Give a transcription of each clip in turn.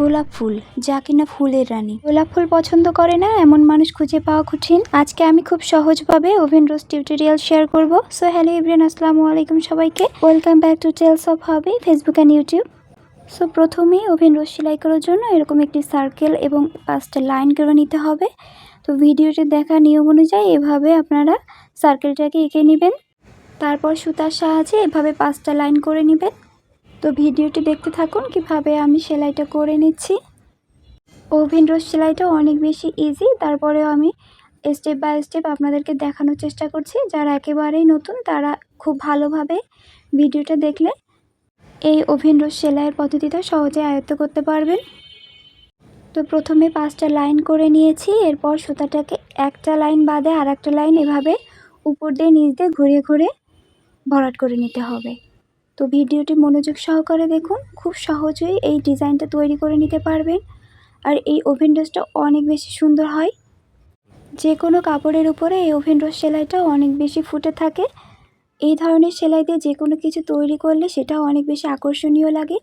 গোলাপ ফুল, যা কিনা ফুলের রানী। গোলাপ ফুল পছন্দ করে না, এমন মানুষ খুঁজে পাওয়া কঠিন। আজকে আমি খুব সহজভাবে ওভেন রোজ টিউটোরিয়াল শেয়ার করব। সো হ্যালো ইব্রান আসসালামু আলাইকুম সবাইকে। Welcome back to tales of hobby Facebook and YouTube so প্রথমেই ওভেন রোজ সেলাই করার জন্য এরকম একটি সার্কেল এবং পাঁচটা লাইন করে নিতে হবে। তো ভিডিওটি দেখা নিয়ম অনুযায়ী এভাবে আপনারা সার্কেলটাকে এঁকে নেবেন। তারপর সুতার সাহায্যে এভাবে পাঁচটা লাইন করে নেবেন। তো ভিডিওটি দেখতে থাকুন, কীভাবে আমি সেলাইটা করে নিচ্ছি। ওভেন রোজ সেলাইটা অনেক বেশি ইজি তারপরেও আমি স্টেপ বাই স্টেপ আপনাদেরকে দেখানোর চেষ্টা করছি। যারা একেবারেই নতুন, তারা খুব ভালোভাবে ভিডিওটা দেখলে এই ওভেন রোজ সেলাইয়ের পদ্ধতিটা সহজে আয়ত্ত করতে পারবেন। তো প্রথমে পাঁচটা লাইন করে নিয়েছি, এরপর সুতাটাকে একটা লাইন বাদে আর একটা লাইন এভাবে উপর দিয়ে, নিচ দিয়ে, ঘুরে ঘুরে ভরাট করে নিতে হবে। তো ভিডিওটি মনোযোগ সহকারে দেখুন। খুব সহজেই এই ডিজাইনটা তৈরি করে নিতে পারবেন। আর এই ওভেন ড্রেসটা অনেক বেশি সুন্দর হয়। যে কোনো কাপড়ের উপরে এই ওভেন ড্রেস সেলাইটা অনেক বেশি ফুটে থাকে। এই ধরনের সেলাই দিয়ে যে কোনো কিছু তৈরি করলে সেটাও অনেক বেশি আকর্ষণীয় লাগে।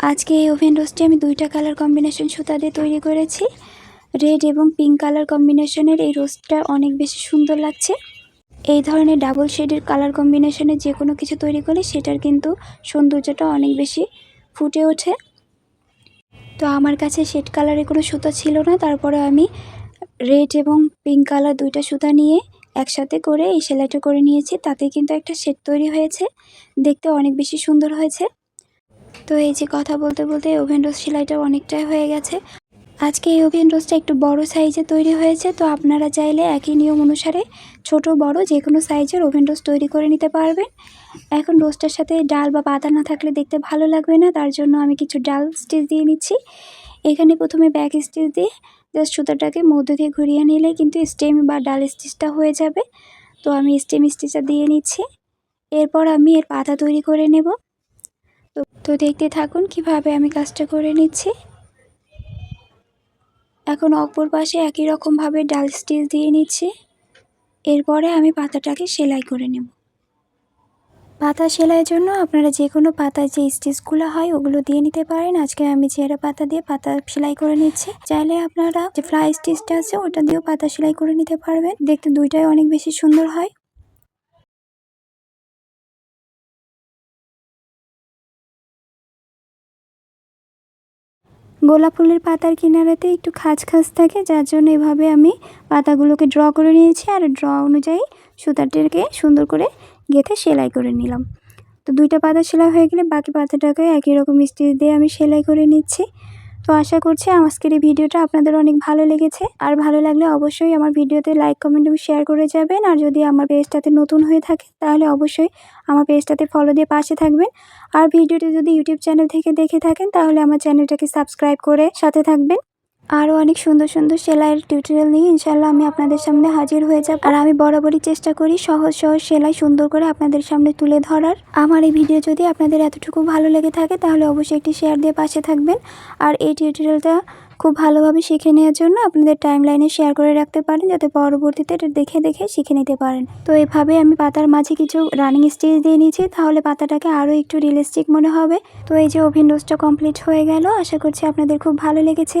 আজকে এই ওভেন রোস্টটি আমি দুইটা কালার কম্বিনেশন সুতা দিয়ে তৈরি করেছি। রেড এবং পিঙ্ক কালার কম্বিনেশনের এই রোস্টটা অনেক বেশি সুন্দর লাগছে। এই ধরনের ডাবল শেডের কালার কম্বিনেশনে যে কোনো কিছু তৈরি করলে সেটার কিন্তু সৌন্দর্যটা অনেক বেশি ফুটে ওঠে। তো আমার কাছে শেড কালারের কোনো সুতা ছিল না, তারপরে আমি রেড এবং পিঙ্ক কালার দুইটা সুতা নিয়ে একসাথে করে এই সেলাইটা করে নিয়েছি, তাতে কিন্তু একটা শেড তৈরি হয়েছে, দেখতে অনেক বেশি সুন্দর হয়েছে। তো এই যে কথা বলতে বলতে ওভেন রোজ সেলাইটা অনেকটাই হয়ে গেছে। আজকে এই ওভেন রোজটা একটু বড় সাইজে তৈরি হয়েছে, তো আপনারা চাইলে একই নিয়ম অনুসারে ছোট, বড় যে কোনো সাইজের ওভেন রোজ তৈরি করে নিতে পারবেন। এখন রোস্টের সাথে ডাল বা পাতা না থাকলে দেখতে ভালো লাগবে না, তার জন্য আমি কিছু ডাল স্টিচ দিয়ে নিচ্ছি। এখানে প্রথমে ব্যাক স্টিচ দিয়ে জাস্ট সুতাটাকে মধ্য দিয়ে ঘুরিয়ে নিলে কিন্তু স্টেম বা ডাল স্টিচটা হয়ে যাবে। তো আমি স্টেম স্টিচটা দিয়ে নিচ্ছি। এরপর আমি এর পাতা তৈরি করে নেব। তো তো দেখতে থাকুন কীভাবে আমি কাজটা করে নিচ্ছি। এখন অপর পাশে একই রকমভাবে ডাল স্টিচ দিয়ে নিচ্ছি। এরপরে আমি পাতাটাকে সেলাই করে নেব। পাতা সেলাইয়ের জন্য আপনারা যে কোনো পাতায় যে স্টিচগুলো হয় ওগুলো দিয়ে নিতে পারেন। আজকে আমি চেহারা পাতা দিয়ে পাতা সেলাই করে নিচ্ছি। চাইলে আপনারা যে ফ্লাই স্টিচটা আছে ওটা দিয়েও পাতা সেলাই করে নিতে পারবেন। দেখতে দুইটাই অনেক বেশি সুন্দর হয়। গোলাপ ফুলের পাতার কিনারাতে একটু খাঁজ খাঁজ থাকে, যার জন্য এভাবে আমি পাতাগুলোকে ড্র করে নিয়েছি আর ড্র অনুযায়ী সুতাটিকে সুন্দর করে গেঁথে সেলাই করে নিলাম। তো দুইটা পাতা সেলাই হয়ে গেলে বাকি পাতাটাকে একই রকম স্টিচ দিয়ে আমি সেলাই করে নিচ্ছি। তো আশা করছি আজকের এই ভিডিওটা আপনাদের অনেক ভালো লেগেছে। আর ভালো লাগলে অবশ্যই আমার ভিডিওতে লাইক কমেন্ট এবং শেয়ার করে যাবেন। আর যদি আমার পেজটাতে নতুন হয়ে থাকে, তাহলে অবশ্যই আমার পেজটাতে ফলো দিয়ে পাশে থাকবেন। আর ভিডিওটি যদি ইউটিউব চ্যানেল থেকে দেখে থাকেন, তাহলে আমার চ্যানেলটাকে সাবস্ক্রাইব করে সাথে থাকবেন। আরও অনেক সুন্দর সুন্দর সেলাইয়ের টিউটোরিয়াল নিয়ে ইনশাল্লাহ আমি আপনাদের সামনে হাজির হয়ে যাব। আর আমি বরাবরই চেষ্টা করি সহজ সহজ সেলাই সুন্দর করে আপনাদের সামনে তুলে ধরার। আমার এই ভিডিও যদি আপনাদের এতটুকু ভালো লেগে থাকে তাহলে অবশ্যই একটি শেয়ার দিয়ে পাশে থাকবেন। আর এই টিউটোরিয়ালটা খুব ভালোভাবে শিখে নেওয়ার জন্য আপনাদের টাইম লাইনে শেয়ার করে রাখতে পারেন, যাতে পরবর্তীতে এটা দেখে দেখে শিখে নিতে পারেন। তো এভাবে আমি পাতার মাঝে কিছু রানিং স্টেজ দিয়ে নিয়েছি, তাহলে পাতাটাকে আরও একটু রিয়েলিস্টিক মনে হবে। তো এই যে ওভেন রোস্টটা কমপ্লিট হয়ে গেল, আশা করছি আপনাদের খুব ভালো লেগেছে।